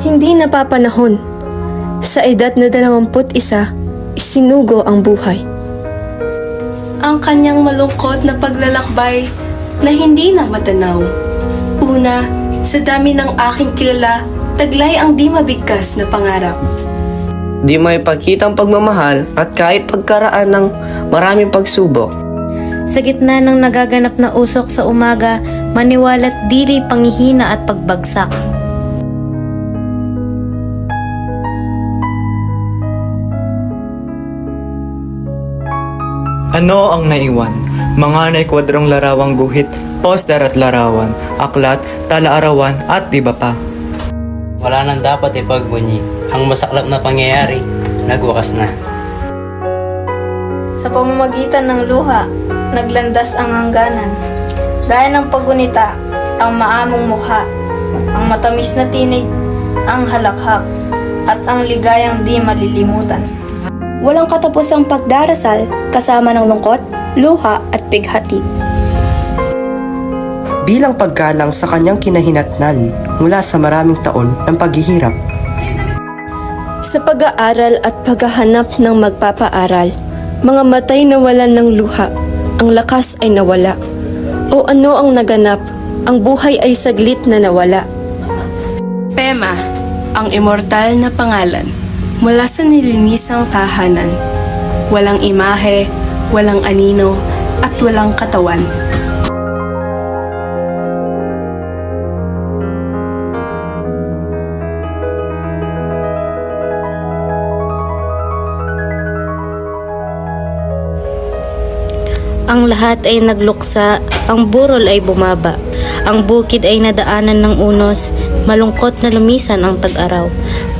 Hindi napapanahon. Sa edad na 21, isinugo ang buhay. Ang kanyang malungkot na paglalakbay na hindi na matanaw. Una, sa dami ng aking kilala, taglay ang di mabigkas na pangarap. Di may ipakitang pagmamahal at kahit pagkaraan ng maraming pagsubok. Sa gitna ng nagaganap na usok sa umaga, maniwala't dili pangihina at pagbagsak. Ano ang naiwan? Mga naikwadrong larawang guhit, poster at larawan, aklat, talaarawan at iba pa. Wala nang dapat ipagbunyi. Ang masaklap na pangyayari, nagwakas na. Sa pamamagitan ng luha, naglandas ang hangganan. Gaya ng paggunita, ang maamong mukha, ang matamis na tinig, ang halakhak, at ang ligayang di malilimutan. Walang katapusang pagdarasal kasama ng lungkot, luha at pighati. bilang paggalang sa kanyang kinahinatnan mula sa maraming taon ng paghihirap. Sa pag-aaral at paghahanap ng magpapaaral, mga matay nawalan ng luha, ang lakas ay nawala. O ano ang naganap, ang buhay ay saglit na nawala. Pema, ang immortal na pangalan, mula sa nilinisang tahanan. Walang imahe, walang anino, at walang katawan. Ang lahat ay nagluksa, ang burol ay bumaba. Ang bukid ay nadaanan ng unos, malungkot na lumisan ang tag-araw.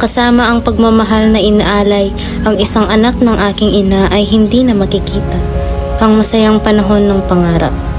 Kasama ang pagmamahal na inaalay, ang isang anak ng aking ina ay hindi na makikita. Ang masayang panahon ng pangarap.